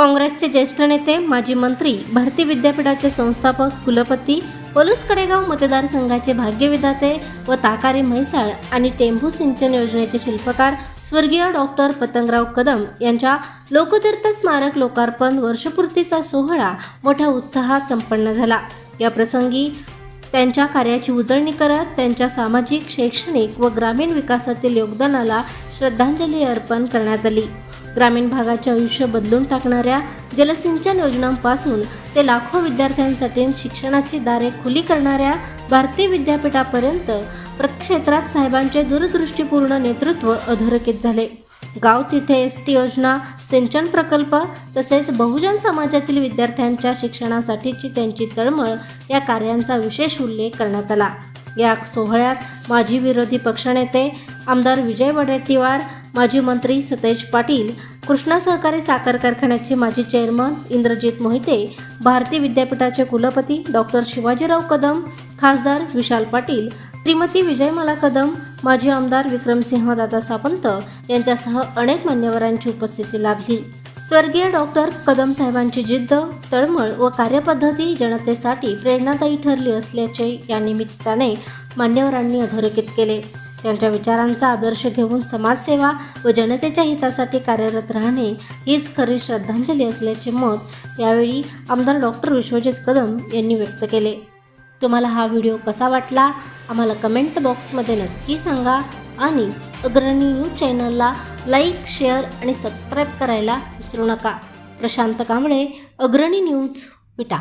काँग्रेसचे ज्येष्ठ नेते माजी मंत्री भारती विद्यापीठाचे संस्थापक कुलपती पलूस कडेगाव मतदारसंघाचे भाग्यविधाते व ताकारी म्हैसाळ आणि टेंभू सिंचन योजनेचे शिल्पकार स्वर्गीय डॉक्टर पतंगराव कदम यांच्या लोकतीर्थ स्मारक लोकार्पण वर्षपूर्तीचा सोहळा मोठ्या उत्साहात संपन्न झाला. या प्रसंगी त्यांच्या कार्याची उजळणी करत त्यांच्या सामाजिक शैक्षणिक व ग्रामीण विकासातील योगदानाला श्रद्धांजली अर्पण करण्यात आली. ग्रामीण भागाचे आयुष्य बदलून टाकणाऱ्या जलसिंचन योजनांपासून ते लाखो विद्यार्थ्यांसाठी शिक्षणाची दारे खुली करणाऱ्या भारतीय विद्यापीठापर्यंत प्रक्षेत्रात साहेबांचे दूरदृष्टीपूर्ण नेतृत्व अधोरेखित झाले. गाव तिथे एस टी योजना सिंचन प्रकल्प तसेच बहुजन समाजातील विद्यार्थ्यांच्या शिक्षणासाठीची त्यांची तळमळ या कार्यांचा विशेष उल्लेख करण्यात आला. या सोहळ्यात माजी विरोधी पक्षनेते आमदार विजय वडेट्टीवार माजी मंत्री सतेज पाटील कृष्णा सहकारी साखर कारखान्याचे माजी चेअरमन इंद्रजित मोहिते भारती विद्यापीठाचे कुलपती डॉक्टर शिवाजीराव कदम खासदार विशाल पाटील श्रीमती विजयमाला कदम माजी आमदार विक्रमसिंह दादा सावंत यांच्यासह अनेक मान्यवरांची उपस्थिती लाभली. स्वर्गीय डॉक्टर कदम साहेबांची जिद्द तळमळ व कार्यपद्धती जनतेसाठी प्रेरणादायी ठरली असल्याचे या निमित्ताने मान्यवरांनी अधोरेखित केले. त्यांच्या विचारांचा आदर्श घेऊन समाजसेवा व जनतेच्या हितासाठी कार्यरत राहणे हीच खरी श्रद्धांजली असल्याचे मत यावेळी आमदार डॉक्टर विश्वजित कदम यांनी व्यक्त केले. तुम्हाला हा व्हिडिओ कसा वाटला? आम्हाला कमेंट बॉक्समध्ये नक्की सांगा आणि अग्रणी न्यूज चॅनलला लाईक शेअर आणि सबस्क्राईब करायला विसरू नका. प्रशांत कांबळे अग्रणी न्यूज विटा.